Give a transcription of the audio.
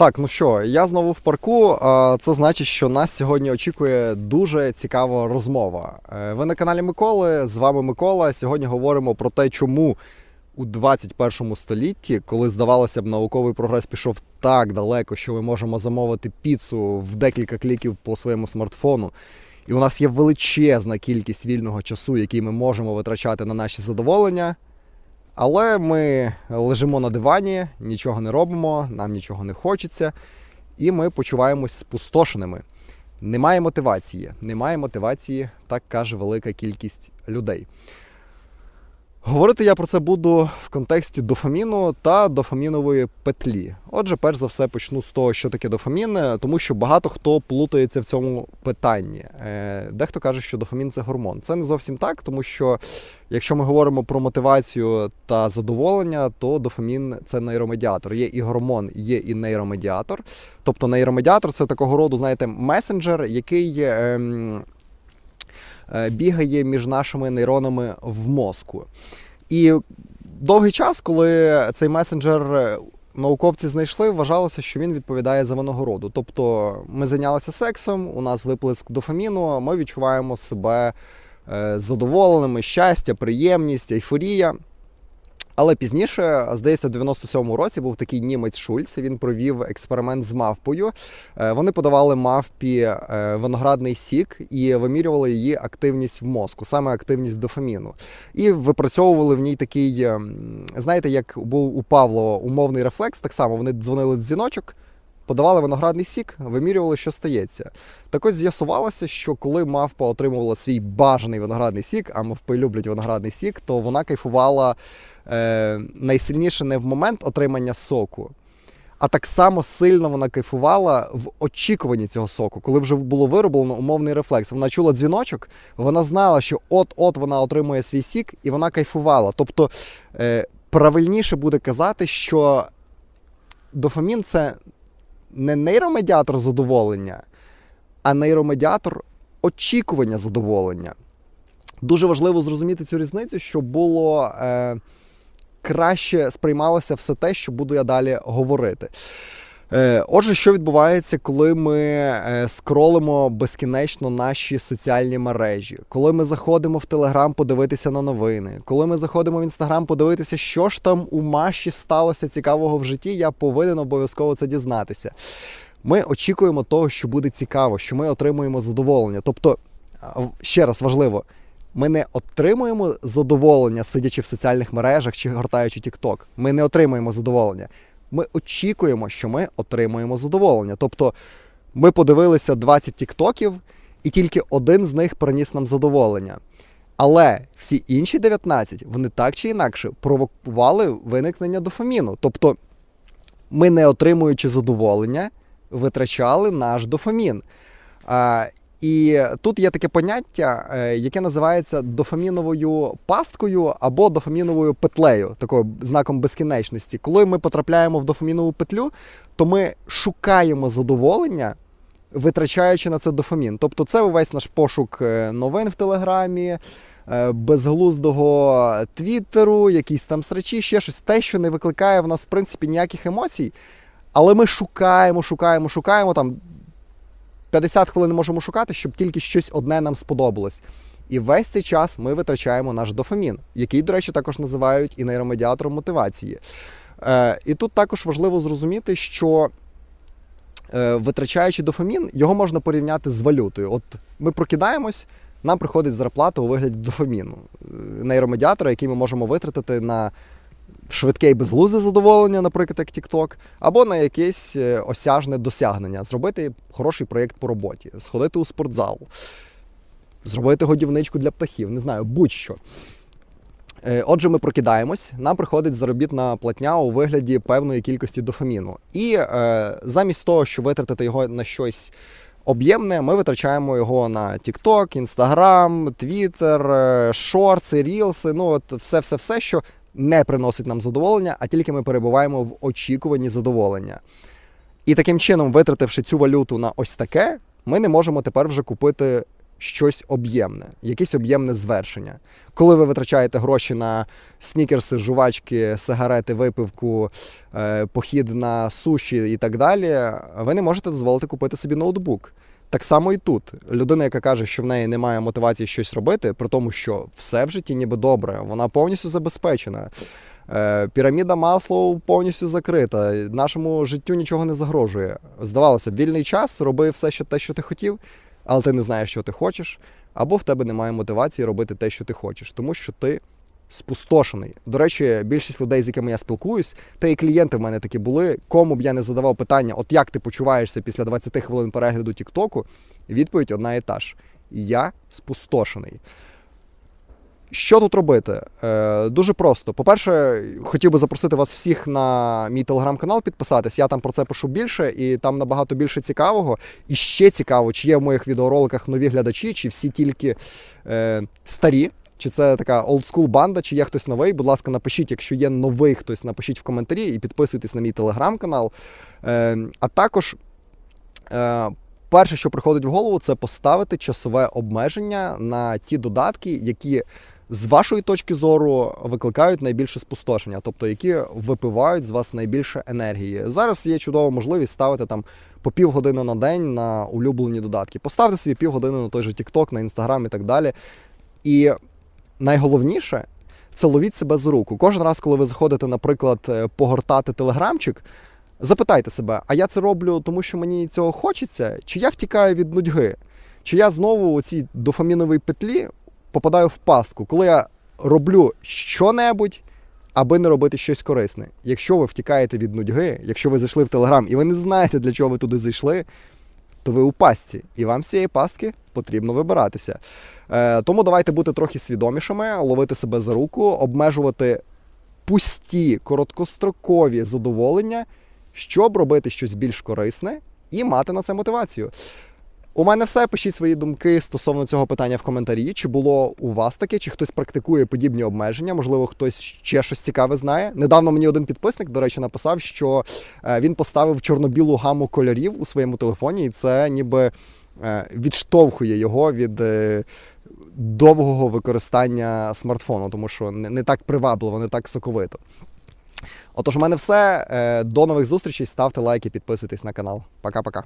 Так, ну що, я знову в парку. Це значить, що нас сьогодні очікує дуже цікава розмова. Е, Ви на каналі Миколи. З вами Микола. Сьогодні говоримо про те, чому у 21 столітті, коли здавалося б, науковий прогрес пішов так далеко, що ми можемо замовити піцу в декілька кліків по своєму смартфону. І у нас є величезна кількість вільного часу, який ми можемо витрачати на наші задоволення. Але ми лежимо на дивані, нічого не робимо, нам нічого не хочеться, і ми почуваємось спустошеними. Немає мотивації. Немає мотивації, так каже велика кількість людей. Говорити я про це буду в контексті дофаміну та дофамінової петлі. Отже, перш за все почну з того, що таке дофамін, тому що багато хто плутається в цьому питанні. Е, Дехто каже, що дофамін це гормон. Це не зовсім так, тому що якщо ми говоримо про мотивацію та задоволення, то дофамін це нейромедіатор. Є і гормон, є і нейромедіатор. Тобто нейромедіатор це такого роду, знаєте, месенджер, який. ем, е, бігає між нашими нейронами в мозку. І довгий час, коли цей месенджер е, науковці знайшли, вважалося, що він відповідає за винагороду. Тобто ми зайнялися сексом, у нас виплеск дофаміну, ми відчуваємо себе е, задоволеними, щастя, приємність, ейфорія. Але пізніше, здається, в 97-му році був такий німець Шульц. Він провів експеримент з мавпою. Е, Вони подавали мавпі е, виноградний сік і вимірювали її активність в мозку, саме активність дофаміну. І випрацьовували в ній такий, е, знаєте, як був у Павлова умовний рефлекс, так само вони дзвонили дзвіночок. Подавали виноградний сік, вимірювали, що стається. Так ось з'ясувалося, що коли мавпа отримувала свій бажаний виноградний сік, а мавпи люблять виноградний сік, то вона кайфувала е, найсильніше не в момент отримання соку, а так само сильно вона кайфувала в очікуванні цього соку, коли вже було вироблено умовний рефлекс. Вона чула дзвіночок, вона знала, що от-от вона отримує свій сік, і вона кайфувала. Тобто е, правильніше буде казати, що дофамін це не нейромедіатор задоволення, а нейромедіатор очікування задоволення. Дуже важливо зрозуміти цю різницю, щоб було е, краще сприймалося все те, що буду я далі говорити. Е, Отже, що відбувається, коли ми е, скролимо безкінечно наші соціальні мережі, коли ми заходимо в Телеграм подивитися на новини, коли ми заходимо в Інстаграм подивитися, що ж там у Маші сталося цікавого в житті, я повинен обов'язково це дізнатися. Ми очікуємо того, що буде цікаво, що ми отримуємо задоволення. Тобто, ще раз важливо, ми не отримуємо задоволення, сидячи в соціальних мережах чи гортаючи TikTok. Ми не отримуємо задоволення. Ми очікуємо, що ми отримуємо задоволення. Тобто, ми подивилися 20 тіктоків, і тільки один з них приніс нам задоволення. Але всі інші 19, вони так чи інакше провокували виникнення дофаміну. Тобто, ми, не отримуючи задоволення, витрачали наш дофамін. А, і тут є таке поняття, е, яке називається дофаміновою пасткою або дофаміновою петлею, такою знаком безкінечності. Коли ми потрапляємо в дофамінову петлю, то ми шукаємо задоволення, витрачаючи на це дофамін. Тобто, це увесь наш пошук е, новин в Телеграмі, е, безглуздого твіттеру, якісь там срачі, ще щось, те, що не викликає в нас, в принципі, ніяких емоцій. Але ми шукаємо, шукаємо, шукаємо там 50 хвилин можемо шукати, щоб тільки щось одне нам сподобалось. І весь цей час ми витрачаємо наш дофамін, який, до речі, також називають і нейромедіатором мотивації. Е, і тут також важливо зрозуміти, що е, витрачаючи дофамін, його можна порівняти з валютою. От ми прокидаємось, нам приходить зарплата у вигляді дофаміну, е, нейромедіатора, який ми можемо витратити на швидке і безглузде задоволення, наприклад, як TikTok, або на якесь е, осяжне досягнення, зробити хороший проєкт по роботі, сходити у спортзал, зробити годівничку для птахів, не знаю, будь-що. Е, Отже, ми прокидаємось, нам приходить заробітна платня у вигляді певної кількості дофаміну. І е, замість того, щоб витратити його на щось об'ємне, ми витрачаємо його на TikTok, Instagram, Twitter, е, шорти, рілси, ну от все-все-все, що не приносить нам задоволення, а тільки ми перебуваємо в очікуванні задоволення. І таким чином, витративши цю валюту на ось таке, ми не можемо тепер вже купити щось об'ємне, якесь об'ємне звершення. Коли ви витрачаєте гроші на снікерси, жувачки, сигарети, випивку, е, похід на суші і так далі, ви не можете дозволити купити собі ноутбук. Так само і тут. Людина, яка каже, що в неї немає мотивації щось робити, при тому, що все в житті ніби добре, вона повністю забезпечена. Е, Піраміда Маслоу повністю закрита. Нашому життю нічого не загрожує. Здавалося вільний час, роби все, що те, що ти хотів, але ти не знаєш, що ти хочеш, або в тебе немає мотивації робити те, що ти хочеш, тому що ти спустошений. До речі, більшість людей, з якими я спілкуюсь, та і клієнти в мене такі були. Кому б я не задавав питання, от як ти почуваєшся після 20 хвилин перегляду Тіктоку, відповідь одна і та ж: я спустошений. Що тут робити? Е, дуже просто. По-перше, хотів би запросити вас всіх на мій телеграм-канал підписатись. Я там про це пишу більше, і там набагато більше цікавого. І ще цікаво, чи є в моїх відеороликах нові глядачі, чи всі тільки е, старі. Чи це така олдскул банда, чи є хтось новий? Будь ласка, напишіть, якщо є новий хтось, напишіть в коментарі і підписуйтесь на мій телеграм-канал. Е, а також е, перше, що приходить в голову, це поставити часове обмеження на ті додатки, які з вашої точки зору викликають найбільше спустошення, тобто які випивають з вас найбільше енергії. Зараз є чудова можливість ставити там по півгодини на день на улюблені додатки. Поставте собі півгодини на той же TikTok, на Instagram і так далі. І найголовніше це ловіть себе з руку. Кожен раз, коли ви заходите, наприклад, е, погортати телеграмчик, запитайте себе, а я це роблю, тому що мені цього хочеться, чи я втікаю від нудьги? Чи я знову у цій дофаміновій петлі попадаю в пастку, коли я роблю що-небудь, аби не робити щось корисне. Якщо ви втікаєте від нудьги, якщо ви зайшли в Телеграм і ви не знаєте, для чого ви туди зайшли, то ви у пастці, і вам з цієї пастки потрібно вибиратися. Е, тому давайте бути трохи свідомішими, ловити себе за руку, обмежувати пусті, короткострокові задоволення, щоб робити щось більш корисне і мати на це мотивацію. У мене все. Пишіть свої думки стосовно цього питання в коментарі. Чи було у вас таке, чи хтось практикує подібні обмеження? Можливо, хтось ще щось цікаве знає. Недавно мені один підписник, до речі, написав, що е, він поставив чорно-білу гаму кольорів у своєму телефоні, і це ніби е, відштовхує його від е, довгого використання смартфону, тому що не, так привабливо, не так соковито. Отож, у мене все. До нових зустрічей. Ставте лайки, підписуйтесь на канал. Пока-пока.